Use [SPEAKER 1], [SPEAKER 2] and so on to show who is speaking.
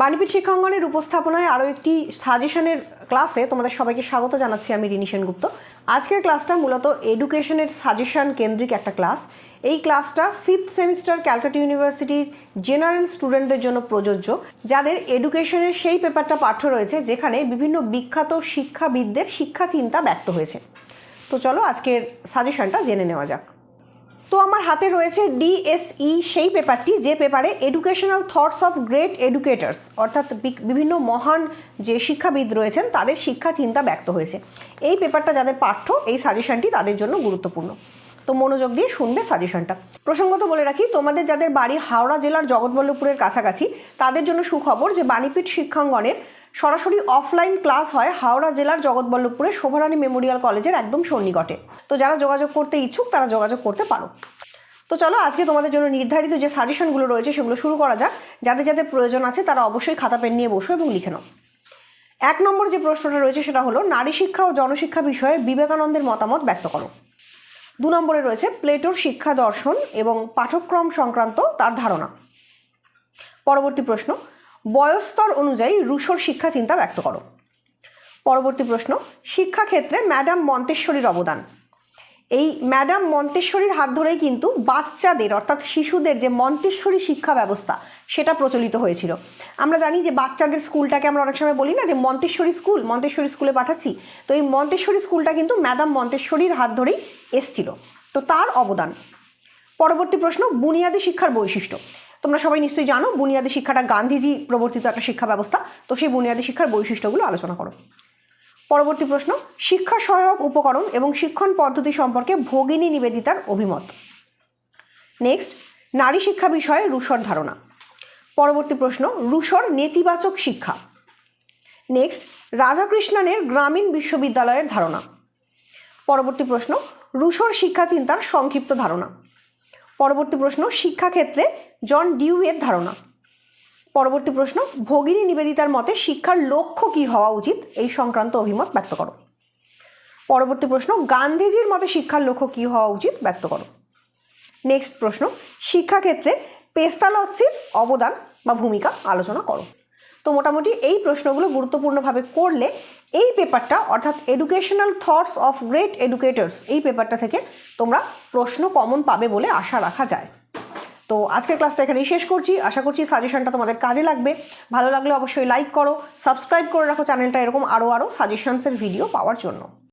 [SPEAKER 1] বাণীপীঠ শিক্ষাঙ্গনের উপস্থাপনায় আরও একটি সাজেশনের ক্লাসে তোমাদের সবাইকে স্বাগত জানাচ্ছি আমি রিনি সেনগুপ্ত। আজকের ক্লাসটা মূলত এডুকেশনের সাজেশন কেন্দ্রিক একটা ক্লাস। এই ক্লাসটা ফিফথ সেমিস্টার ক্যালকাটা ইউনিভার্সিটির জেনারেল স্টুডেন্টদের জন্য প্রযোজ্য, যাদের এডুকেশনের সেই পেপারটা পাঠ্য রয়েছে যেখানে বিভিন্ন বিখ্যাত শিক্ষাবিদদের শিক্ষা চিন্তা ব্যক্ত হয়েছে। তো চলো আজকের সাজেশনটা জেনে নেওয়া যাক। তো আমার হাতে রয়েছে ডিএসই সেই পেপারটি, যে পেপারে educational thoughts of great educators অর্থাৎ বিভিন্ন মহান যে শিক্ষাবিদ রয়েছেন, তাদের শিক্ষা চিন্তা ব্যক্ত হয়েছে। এই পেপারটা যাদের পাঠ্য, এই সাজেশনটি তাদের জন্য গুরুত্বপূর্ণ। তো মনোযোগ দিয়ে শুনবে সাজেশনটা। প্রসঙ্গত বলে রাখি, তোমাদের যাদের বাড়ি হাওড়া জেলার জগৎবল্লভপুরের কাছাকাছি, তাদের জন্য সুখবর যে বাণীপীঠ শিক্ষাঙ্গনের সরাসরি অফলাইন ক্লাস হয় হাওড়া জেলার জগৎবল্লভপুরে শোভারানী মেমোরিয়াল কলেজের একদম সন্নিকটে। তো যারা যোগাযোগ করতে ইচ্ছুক, তারা যোগাযোগ করতে পারো। তো চলো, আজকে তোমাদের জন্য নির্ধারিত যে সাজেশনগুলো রয়েছে, সেগুলো শুরু করা যাক। যাদের যাদের প্রয়োজন আছে, তারা অবশ্যই খাতা পেন নিয়ে বসো এবং লিখে নাও। এক নম্বর যে প্রশ্নটা রয়েছে, সেটা হলো, নারী শিক্ষা ও জনশিক্ষা বিষয়ে বিবেকানন্দের মতামত ব্যক্ত করো। দু নম্বরে রয়েছে, প্লেটোর শিক্ষা দর্শন এবং পাঠ্যক্রম সংক্রান্ত তার ধারণা। পরবর্তী প্রশ্ন বয়স্তর অনুযায়ী রুশোর শিক্ষা চিন্তা ব্যক্ত করো। পরবর্তী প্রশ্ন, শিক্ষাক্ষেত্রে ম্যাডাম মন্তেশ্বরীর অবদান। এই ম্যাডাম মন্তেশ্বরীর হাত ধরেই কিন্তু বাচ্চাদের, অর্থাৎ শিশুদের যে মন্তেশ্বরী শিক্ষা ব্যবস্থা, সেটা প্রচলিত হয়েছিল। আমরা জানি যে বাচ্চাদের স্কুলটাকে আমরা অনেক সময় বলি না যে মন্তেশ্বরী স্কুল, মন্তেশ্বরী স্কুলে পাঠাচ্ছি। তো এই মন্তেশ্বরী স্কুলটা কিন্তু ম্যাডাম মন্তেশ্বরীর হাত ধরেই এসছিল। তো তার অবদান। পরবর্তী প্রশ্ন, বুনিয়াদী শিক্ষার বৈশিষ্ট্য। তোমরা সবাই নিশ্চয়ই জানো, বুনিয়াদী শিক্ষাটা গান্ধীজি প্রবর্তিত একটা শিক্ষা ব্যবস্থা। তো সেই বুনিয়াদী শিক্ষার বৈশিষ্ট্যগুলো আলোচনা করো। পরবর্তী প্রশ্ন, শিক্ষা সহায়ক উপকরণ এবং শিক্ষণ পদ্ধতি সম্পর্কে ভগিনী নিবেদিতার অভিমত। নেক্সট নারী শিক্ষা বিষয়ে রুশর ধারণা। পরবর্তী প্রশ্ন, রুশর নেতিবাচক শিক্ষা। নেক্সট রাধাকৃষ্ণনের গ্রামীণ বিশ্ববিদ্যালয়ের ধারণা। পরবর্তী প্রশ্ন, রুশর শিক্ষা চিন্তার সংক্ষিপ্ত ধারণা। পরবর্তী প্রশ্ন, শিক্ষাক্ষেত্রে জন ডিউয়ের ধারণা। পরবর্তী প্রশ্ন, ভগিনী নিবেদিতার মতে শিক্ষার লক্ষ্য কী হওয়া উচিত? এই সংক্রান্ত অভিমত ব্যক্ত করো। পরবর্তী প্রশ্ন, গান্ধীজির মতে শিক্ষার লক্ষ্য কী হওয়া উচিত? ব্যক্ত করো। নেক্সট প্রশ্ন, শিক্ষাক্ষেত্রে পেস্তালসির অবদান বা ভূমিকা আলোচনা করো। তো মোটামুটি এই প্রশ্নগুলো গুরুত্বপূর্ণভাবে করলে এই পেপারটা, অর্থাৎ educational thoughts of great educators এই পেপারটা থেকে তোমরা প্রশ্ন কমন পাবে বলে আশা রাখা যায়। তো আজকের ক্লাসটা এখানেই শেষ করছি। আশা করছি সাজেশনটা তোমাদের কাজে লাগবে। ভালো লাগলে অবশ্যই লাইক করো সাবস্ক্রাইব করে রাখো চ্যানেলটা এরকম আরও আরও সাজেশনসের ভিডিও পাওয়ার জন্য।